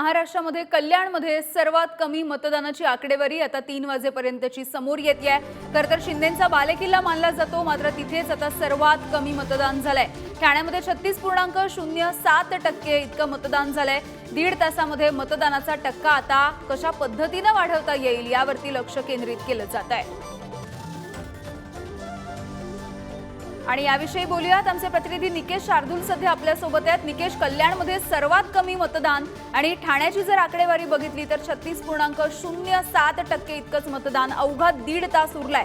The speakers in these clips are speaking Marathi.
महाराष्ट्रामध्ये कल्याणमध्ये सर्वात कमी मतदानाची आकडेवारी आता तीन वाजेपर्यंतची समोर येते खर तर शिंदेचा बालेकिल्ला मानला जातो मात्र तिथेच आता सर्वात कमी मतदान झालंय. ठाण्यामध्ये छत्तीस पूर्णांक शून्य सात टक्के इतकं मतदान झालंय. दीड तासामध्ये मतदानाचा टक्का आता कशा पद्धतीनं वाढवता येईल यावरती लक्ष केंद्रित केलं जात आहे. आणि याविषयी बोलूयात. आमचे प्रतिनिधी निकेश शार्दूल सध्या आपल्यासोबत आहेत. निकेश कल्याणमध्ये सर्वात कमी मतदान आणि ठाण्याची जर आकडेवारी बघितली तर छत्तीस पूर्णांक शून्य सात टक्के इतकंच मतदान. अवघा दीड तास उरलाय.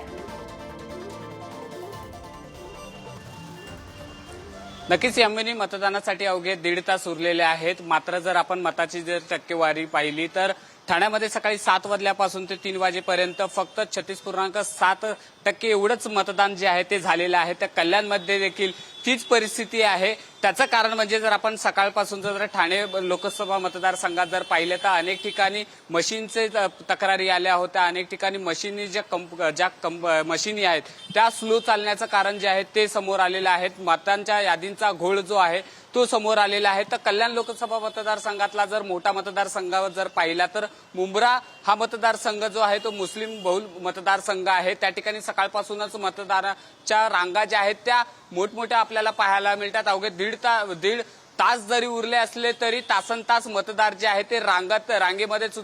नक्कीच यामिनी मतदानासाठी अवघे दीड तास उरलेले आहेत. मात्र जर आपण मताची जर टक्केवारी पाहिली तर ठाण्यामध्ये सकाळी सात वाजल्यापासून ते तीन वाजेपर्यंत फक्त छत्तीस पूर्णांक सात टक्के एवढंच मतदान जे आहे ते झालेलं आहे. त्या कल्याणमध्ये देखील तीच परिस्थिती आहे. त्याचं कारण म्हणजे जर आपण सकाळपासून जर ठाणे लोकसभा मतदारसंघात जर पाहिले तर अनेक ठिकाणी मशीनचे तक्रारी आल्या होत्या. अनेक ठिकाणी मशीनी ज्या कंप ज्या कंप मशिनी आहेत त्या स्लो चालण्याचं कारण जे आहे ते समोर आलेलं आहे. मतांच्या यादींचा घोळ जो आहे तो समोर आलेला आहे. तर कल्याण लोकसभा मतदारसंघातला जर मोठा मतदारसंघावर जर पाहिला तर मुंब्रा हा मतदारसंघ जो आहे तो मुस्लिम बहुल मतदारसंघ आहे. त्या ठिकाणी सकाळपासूनच मतदाराच्या रांगा ज्या आहेत त्या मोठमोठ्या आपल्याला पाहायला मिळतात. अवघे दीड ता दीड तास जरी उरले असले तरी तासन तास मतदार जे आहे ते रांगात रांगेमध्येच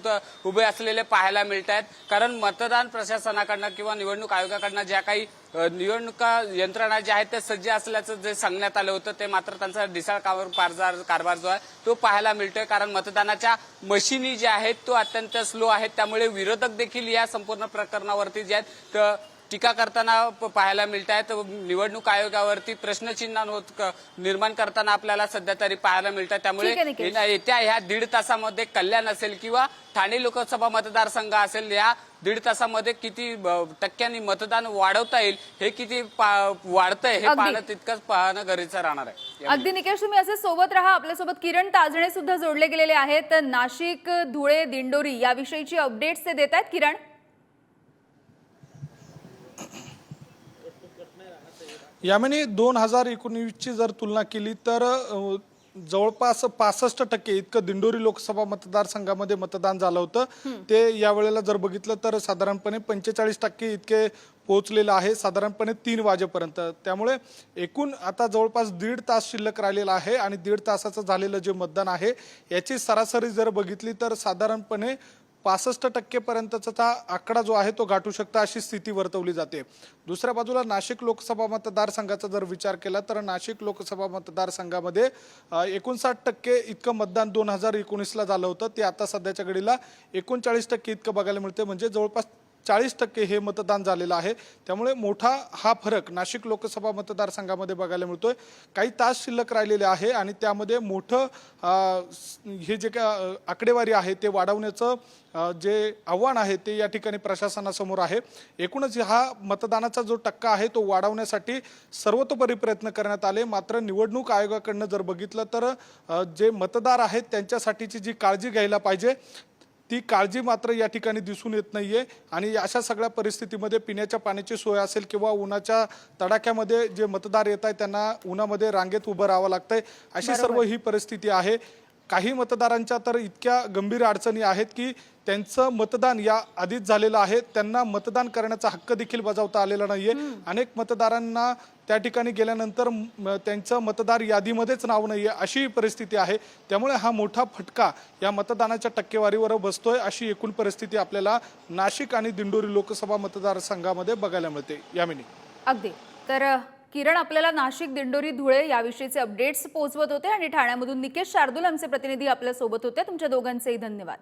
उभे असलेले पाहायला मिळत आहेत कारण मतदान प्रशासनाकडनं किंवा निवडणूक आयोगाकडनं ज्या काही निवडणुका यंत्रणा ज्या आहेत त्या सज्ज असल्याचं जे सांगण्यात आलं होतं ते मात्र त्यांचा ढिसाळ कारभार कारभार जो आहे तो पाहायला मिळतोय. कारण मतदानाच्या मशिनी ज्या आहेत तो अत्यंत स्लो आहेत त्यामुळे विरोधक देखील या संपूर्ण प्रकरणावरती जे आहेत टीका करताना पाहायला मिळत आहेत निवडणूक आयोगावरती प्रश्नचिन्ह निर्माण करताना आपल्याला सध्या तरी पाहायला मिळतात. त्यामुळे येत्या ह्या दीड तासामध्ये कल्याण असेल किंवा ठाणे लोकसभा मतदारसंघ असेल या दीड तासामध्ये किती टक्क्यांनी मतदान वाढवता येईल हे किती वाढतंय हे. पाहणं तितकंच पाहणं गरजेचं राहणार आहे. अगदी निकेश तुम्ही असे सोबत राहा. आपल्यासोबत किरण ताजणे सुद्धा जोडले गेलेले आहेत. नाशिक धुळे दिंडोरी याविषयीची अपडेट्स ते देत आहेत किरण? यामिनी दोन हजार एकोणवीसची जर तुलना केली तर जवळपास पासष्ट टक्के इतकं दिंडोरी लोकसभा मतदारसंघामध्ये मतदान झालं होतं. ते यावेळेला जर बघितलं तर साधारणपणे पंचेचाळीस टक्के इतके पोहोचलेलं आहे. साधारणपणे तीन वाजेपर्यंत. त्यामुळे एकूण आता जवळपास दीड तास शिल्लक राहिलेला आहे आणि दीड तासाचं झालेलं जे मतदान आहे याची सरासरी जर बघितली तर साधारणपणे पासष्ट टक्केपर्यंतचा आकडा जो आहे तो गाठू शकता अशी स्थिती वर्तवली जाते. दुसऱ्या बाजूला नाशिक लोकसभा मतदारसंघाचा जर विचार केला तर नाशिक लोकसभा मतदारसंघामध्ये एकोणसाठ टक्के इतकं मतदान दोन हजार एकोणीसला झालं होतं. ते आता सध्याच्या घडीला एकोणचाळीस टक्के इतकं बघायला मिळते म्हणजे जवळपास चाळीस टक्के हे मतदान झालेलं आहे. त्यामुळे मोठा हा फरक नाशिक लोकसभा मतदारसंघामध्ये बघायला मिळतोय. काही तास शिल्लक राहिलेले आहे आणि त्यामध्ये मोठं हे जे काय आकडेवारी आहे ते वाढवण्याचं जे आव्हान आहे ते या ठिकाणी प्रशासनासमोर आहे. एकूणच हा मतदानाचा जो टक्का आहे तो वाढवण्यासाठी सर्वतोपरी प्रयत्न करण्यात आले. मात्र निवडणूक आयोगाकडनं जर बघितलं तर जे मतदार आहेत त्यांच्यासाठीची जी काळजी घ्यायला पाहिजे ती काळजी मात्र या ठिकाणी दिसून येत नाहीये. आणि अशा सगळ्या परिस्थितीमध्ये पिण्याच्या पाण्याची सोय असेल किंवा उन्हाच्या तडाख्यामध्ये जे मतदार येत आहेत त्यांना उन्हामध्ये रांगेत उभं राहावं लागतंय. अशी सर्व ही परिस्थिती आहे. काही मतदारांच्या तर इतक्या गंभीर अडचणी आहेत की त्यांचं मतदान या आधीच झालेलं आहे. त्यांना मतदान करण्याचा हक्क देखील बजावता आलेला नाहीये. अनेक मतदारांना त्या ठिकाणी गेल्यानंतर त्यांचं मतदार यादीमध्येच नाव नाहीये अशी परिस्थिती आहे. त्यामुळे हा मोठा फटका या मतदानाच्या टक्केवारीवर बसतोय अशी एकूण परिस्थिती आपल्याला नाशिक आणि दिंडोरी लोकसभा मतदारसंघामध्ये बघायला मिळते. यामिनी अगदी. तर किरण आपल्याला नाशिक दिंडोरी धुळे याविषयीचे अपडेट्स पोहोचवत होते आणि ठाण्यामधून निकेश शार्दूल आमचे प्रतिनिधी आपल्यासोबत होते. तुमच्या दोघांचेही धन्यवाद.